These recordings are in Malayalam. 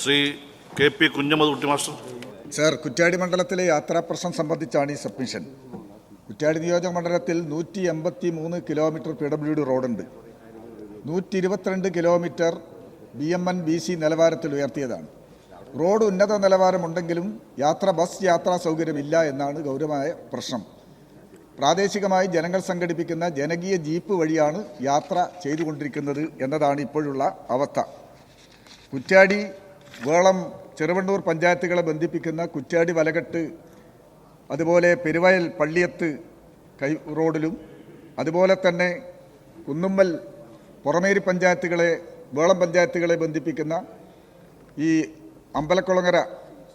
ശ്രീ കെ പി കുഞ്ഞമ്മദ് കുട്ടി മാസ്റ്റർ. സർ കുറ്റ്യാടി മണ്ഡലത്തിലെ യാത്രാ പ്രശ്നം സംബന്ധിച്ചാണ് ഈ സബ്മിഷൻ. കുറ്റ്യാടി നിയോജക മണ്ഡലത്തിൽ നൂറ്റി എൺപത്തി മൂന്ന് കിലോമീറ്റർ പി ഡബ്ല്യു ഡി റോഡുണ്ട്. നൂറ്റി ഇരുപത്തിരണ്ട് kilometre B M N B C നിലവാരത്തിൽ ഉയർത്തിയതാണ്. റോഡ് ഉന്നത നിലവാരമുണ്ടെങ്കിലും യാത്ര ബസ് യാത്രാ സൗകര്യമില്ല എന്നാണ് ഗൗരവമായ പ്രശ്നം. പ്രാദേശികമായി ജനങ്ങൾ സംഘടിപ്പിക്കുന്ന ജനകീയ ജീപ്പ് വഴിയാണ് യാത്ര ചെയ്തുകൊണ്ടിരിക്കുന്നത് എന്നതാണ് ഇപ്പോഴുള്ള അവസ്ഥ. കുറ്റ്യാടി വേളം ചെറുവണ്ണൂർ പഞ്ചായത്തുകളെ ബന്ധിപ്പിക്കുന്ന കുറ്റ്യാടി വലകെട്ട് അതുപോലെ പെരുവയൽ പള്ളിയത്ത് കൈ റോഡിലും അതുപോലെ തന്നെ കുന്നുമ്മൽ പുറമേരി പഞ്ചായത്തുകളെ വേളം പഞ്ചായത്തുകളെ ബന്ധിപ്പിക്കുന്ന ഈ അമ്പലക്കുളങ്ങര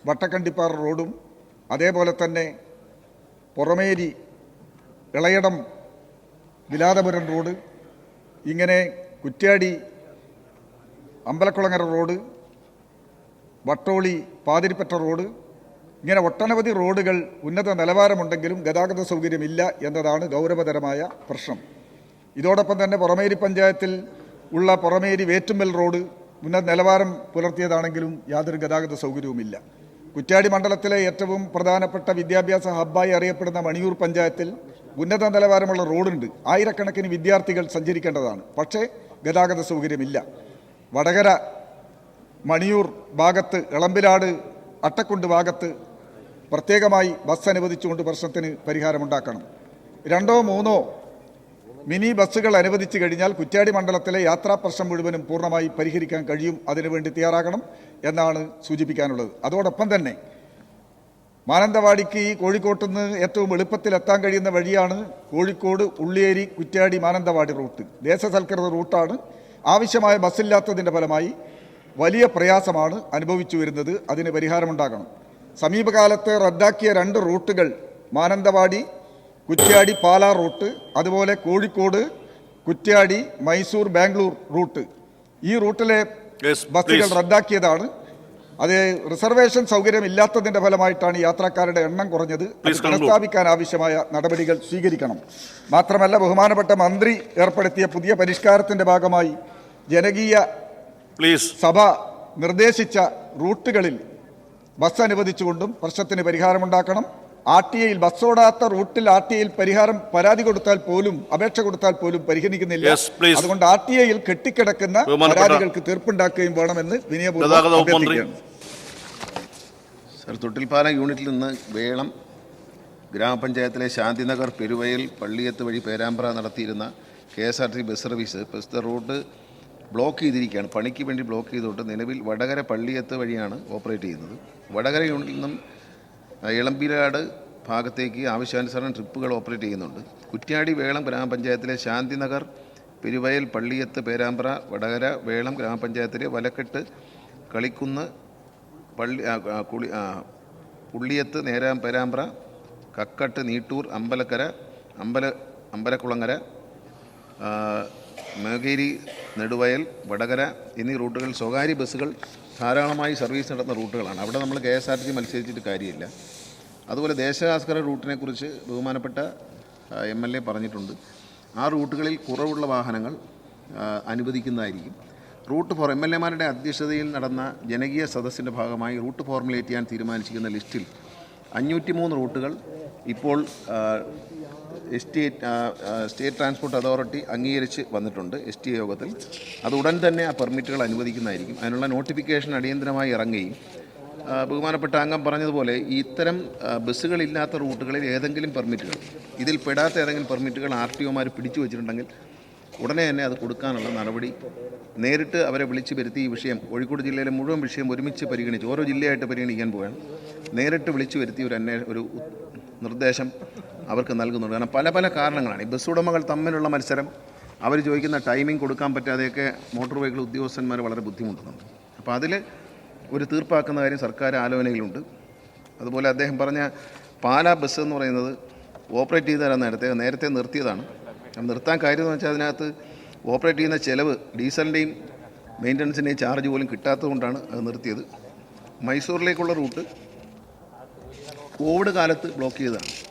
വട്ടക്കണ്ടിപ്പാറ റോഡും അതേപോലെ തന്നെ പുറമേരി ഇളയടം വിലാതപുരം റോഡ് ഇങ്ങനെ കുറ്റ്യാടി അമ്പലക്കുളങ്ങര റോഡ് വട്ടോളി പാതിരിപ്പറ്റ റോഡ്. ഇങ്ങനെ ഒട്ടനവധി റോഡുകൾ ഉന്നത നിലവാരമുണ്ടെങ്കിലും ഗതാഗത സൗകര്യമില്ല എന്നതാണ് ഗൗരവതരമായ പ്രശ്നം. ഇതോടൊപ്പം തന്നെ പുറമേരി പഞ്ചായത്തിൽ ഉള്ള പുറമേരി വേറ്റുമ്മൽ റോഡ് ഉന്നത നിലവാരം പുലർത്തിയതാണെങ്കിലും യാതൊരു ഗതാഗത സൗകര്യവുമില്ല. കുറ്റ്യാടി മണ്ഡലത്തിലെ ഏറ്റവും പ്രധാനപ്പെട്ട വിദ്യാഭ്യാസ ഹബ്ബായി അറിയപ്പെടുന്ന മണിയൂർ പഞ്ചായത്തിൽ ഉന്നത നിലവാരമുള്ള റോഡുണ്ട്. ആയിരക്കണക്കിന് വിദ്യാർത്ഥികൾ സഞ്ചരിക്കേണ്ടതാണ്. പക്ഷേ ഗതാഗത സൗകര്യമില്ല. വടകര മണിയൂർ ഭാഗത്ത് ഇളമ്പിലാട് അട്ടക്കുണ്ട് ഭാഗത്ത് പ്രത്യേകമായി ബസ് അനുവദിച്ചുകൊണ്ട് പ്രശ്നത്തിന് പരിഹാരമുണ്ടാക്കണം. രണ്ടോ മൂന്നോ മിനി ബസ്സുകൾ അനുവദിച്ചു കഴിഞ്ഞാൽ കുറ്റ്യാടി മണ്ഡലത്തിലെ യാത്രാ പ്രശ്നം മുഴുവനും പൂർണമായി പരിഹരിക്കാൻ കഴിയും അതിനുവേണ്ടി തയ്യാറാകണം എന്നാണ് സൂചിപ്പിക്കാനുള്ളത്. അതോടൊപ്പം തന്നെ മാനന്തവാടിക്ക് ഈ കോഴിക്കോട്ട് നിന്ന് ഏറ്റവും എളുപ്പത്തിൽ എത്താൻ കഴിയുന്ന വഴിയാണ് കോഴിക്കോട് ഉള്ളിയേരി കുറ്റ്യാടി മാനന്തവാടി റൂട്ട്. ദേശസൽക്കൃത റൂട്ടാണ്. ആവശ്യമായ ബസ്സില്ലാത്തതിന്റെ ഫലമായി വലിയ പ്രയാസമാണ് അനുഭവിച്ചു വരുന്നത്. അതിന് പരിഹാരമുണ്ടാകണം. സമീപകാലത്ത് റദ്ദാക്കിയ രണ്ട് റൂട്ടുകൾ മാനന്തവാടി കുറ്റ്യാടി പാലാ റൂട്ട് അതുപോലെ കോഴിക്കോട് കുറ്റ്യാടി മൈസൂർ ബാംഗ്ലൂർ റൂട്ട്. ഈ റൂട്ടിലെ ബസ്സുകൾ റദ്ദാക്കിയതാണ്. അത് റിസർവേഷൻ സൗകര്യം ഇല്ലാത്തതിന്റെ ഫലമായിട്ടാണ് യാത്രക്കാരുടെ എണ്ണം കുറഞ്ഞത്. പുനഃസ്ഥാപിക്കാൻ ആവശ്യമായ നടപടികൾ സ്വീകരിക്കണം. മാത്രമല്ല ബഹുമാനപ്പെട്ട മന്ത്രി ഏർപ്പെടുത്തിയ പുതിയ പരിഷ്കാരത്തിന്റെ ഭാഗമായി ജനകീയ പ്ലീസ് സഭ നിർദ്ദേശിച്ച റൂട്ടുകളിൽ ബസ് അനുവദിച്ചുകൊണ്ടും പ്രശ്നത്തിന് പരിഹാരമുണ്ടാക്കണം. ആർ ടി ഐയിൽ ബസ് ഓടാത്ത റൂട്ടിൽ ആർ ടി ഐയിൽ പരിഹാരം പരാതി കൊടുത്താൽ പോലും അപേക്ഷ കൊടുത്താൽ പോലും പരിഗണിക്കുന്നില്ല അതുകൊണ്ട് ആർ ടി ഐയിൽ കെട്ടിക്കിടക്കുന്ന പരാതികൾക്ക് തീർപ്പുണ്ടാക്കുകയും വേണമെന്ന് വിനയപൂർവം സർ തൊട്ടിൽപ്പാലം യൂണിറ്റിൽ നിന്ന് വേളം ഗ്രാമപഞ്ചായത്തിലെ ശാന്തിനഗർ പെരുവയൽ പള്ളിയത്ത് വഴി പേരാമ്പ്ര നടത്തിയിരുന്ന K S R T bus service പ്രസ്തുത റൂട്ട് ബ്ലോക്ക് ചെയ്തിരിക്കുകയാണ്. പണിക്ക് വേണ്ടി ബ്ലോക്ക് ചെയ്തുകൊണ്ട് നിലവിൽ വടകര പള്ളിയത്ത് വഴിയാണ് ഓപ്പറേറ്റ് ചെയ്യുന്നത്. വടകര യൂണിറ്റിൽ നിന്നും ആ, ഇളമ്പിലാട് ഭാഗത്തേക്ക് ആവശ്യാനുസരണം ട്രിപ്പുകൾ ഓപ്പറേറ്റ് ചെയ്യുന്നുണ്ട്. കുറ്റ്യാടി വേളം ഗ്രാമപഞ്ചായത്തിലെ ശാന്തിനഗർ പെരുവയൽ പള്ളിയത്ത് പേരാമ്പ്ര വടകര വേളം ഗ്രാമപഞ്ചായത്തിലെ വലക്കെട്ട് കളിക്കുന്ന് പള്ളി കുളി പുള്ളിയത്ത് നേരാം പേരാമ്പ്ര കക്കട്ട് നീട്ടൂർ അമ്പലക്കര അമ്പല അമ്പലക്കുളങ്ങര മേഘേരി നെടുവയൽ വടകര എന്നീ റൂട്ടുകൾ സ്വകാര്യ ബസ്സുകൾ ധാരാളമായി സർവീസ് നടത്തുന്ന റൂട്ടുകളാണ്. അവിടെ നമ്മൾ കെ എസ് ആർ ടി മത്സരിച്ചിട്ട് കാര്യമില്ല. അതുപോലെ ദേശാസ്കര റൂട്ടിനെക്കുറിച്ച് ബഹുമാനപ്പെട്ട എം എൽ എ പറഞ്ഞിട്ടുണ്ട്. ആ റൂട്ടുകളിൽ കുറവുള്ള വാഹനങ്ങൾ അനുവദിക്കുന്നതായിരിക്കും. റൂട്ട് ഫോർ എം എൽ എമാരുടെ അധ്യക്ഷതയിൽ നടന്ന ജനകീയ സദസ്സിന്റെ ഭാഗമായി റൂട്ട് ഫോർമുലേറ്റ് ചെയ്യാൻ തീരുമാനിച്ചിരിക്കുന്ന ലിസ്റ്റിൽ അഞ്ഞൂറ്റി മൂന്ന് റൂട്ടുകൾ ഇപ്പോൾ ആ, ആ, സ്റ്റേറ്റ് ട്രാൻസ്പോർട്ട് അതോറിറ്റി അംഗീകരിച്ച് വന്നിട്ടുണ്ട് എസ് ടി യോഗത്തിൽ. അത് ഉടൻ തന്നെ ആ പെർമിറ്റുകൾ അനുവദിക്കുന്നതായിരിക്കും. അതിനുള്ള നോട്ടിഫിക്കേഷൻ അടിയന്തരമായി ഇറങ്ങുകയും ബഹുമാനപ്പെട്ട അംഗം പറഞ്ഞതുപോലെ ഇത്തരം ബസ്സുകളില്ലാത്ത റൂട്ടുകളിൽ ഏതെങ്കിലും പെർമിറ്റുകൾ ഇതിൽ പെടാത്ത ഏതെങ്കിലും പെർമിറ്റുകൾ ആർ ടി ഒമാർ പിടിച്ചു വെച്ചിട്ടുണ്ടെങ്കിൽ ഉടനെ തന്നെ അത് കൊടുക്കാനുള്ള നടപടി നേരിട്ട് അവരെ വിളിച്ചു വരുത്തി ഈ വിഷയം കോഴിക്കോട് ജില്ലയിലെ മുഴുവൻ വിഷയം ഒരുമിച്ച് പരിഗണിച്ച് ഓരോ ജില്ലയായിട്ട് പരിഗണിക്കാൻ പോവുകയാണ്. നേരിട്ട് വിളിച്ചു വരുത്തി ഒരു അന്വേഷ ഒരു നിർദ്ദേശം അവർക്ക് നൽകുന്നുണ്ട്. കാരണം പല പല കാരണങ്ങളാണ്. ഈ ബസ് ഉടമകൾ തമ്മിലുള്ള മത്സരം അവർ ചോദിക്കുന്ന ടൈമിംഗ് കൊടുക്കാൻ പറ്റാതെയൊക്കെ മോട്ടോർ വെഹിക്കിൾ ഉദ്യോഗസ്ഥന്മാർ വളരെ ബുദ്ധിമുട്ടുന്നുണ്ട്. അപ്പോൾ അതിൽ ഒരു തീർപ്പാക്കുന്ന കാര്യം സർക്കാർ ആലോചനയിലുണ്ട്. അതുപോലെ അദ്ദേഹം പറഞ്ഞ പാലാ ബസ് എന്ന് പറയുന്നത് ഓപ്പറേറ്റ് ചെയ്ത് തരാൻ നേരത്തെ? നേരത്തെ നിർത്തിയതാണ്. നിർത്താൻ കാര്യം എന്ന് വെച്ചാൽ അതിനകത്ത് ഓപ്പറേറ്റ് ചെയ്യുന്ന ചിലവ് ഡീസലിന്റെയും മെയിന്റനൻസിന്റെയും ചാർജ് പോലും കിട്ടാത്തതുകൊണ്ടാണ് അത് നിർത്തിയത്. മൈസൂരിലേക്കുള്ള റൂട്ട് കോവിഡ് കാലത്ത് ബ്ലോക്ക് ചെയ്തതാണ്.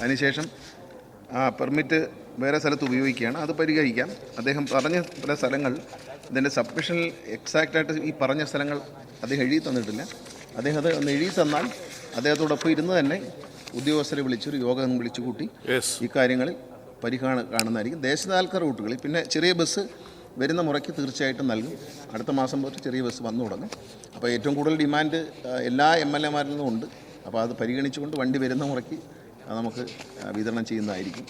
അതിനുശേഷം ആ പെർമിറ്റ് വേറെ സ്ഥലത്ത് ഉപയോഗിക്കുകയാണ്. അത് പരിഹരിക്കാം. അദ്ദേഹം പറഞ്ഞ പല സ്ഥലങ്ങൾ ഇതിന്റെ സബ്മിഷനിൽ എക്സാക്റ്റായിട്ട് ഈ പറഞ്ഞ സ്ഥലങ്ങൾ അദ്ദേഹം എഴുതി തന്നിട്ടില്ല. അദ്ദേഹം അത് ഒന്ന് എഴുതി തന്നാൽ അദ്ദേഹത്തോടൊപ്പം ഇരുന്ന് തന്നെ ഉദ്യോഗസ്ഥരെ വിളിച്ചൊരു യോഗം വിളിച്ചു കൂട്ടി ഇക്കാര്യങ്ങളിൽ പരിഹാരം കാണുന്നതായിരിക്കും. ദേശനാൽക്ക റൂട്ടുകളിൽ പിന്നെ ചെറിയ ബസ് വരുന്ന മുറയ്ക്ക് തീർച്ചയായിട്ടും നൽകും. അടുത്ത മാസം തൊട്ട് ചെറിയ ബസ് വന്നു തുടങ്ങും. അപ്പോൾ ഏറ്റവും കൂടുതൽ ഡിമാൻഡ് എല്ലാ എം എൽ എമാരിൽ നിന്നും ഉണ്ട്. അപ്പോൾ അത് പരിഗണിച്ചുകൊണ്ട് വണ്ടി വരുന്ന മുറയ്ക്ക് നമുക്ക് വിതരണം ചെയ്യുന്നതായിരിക്കും.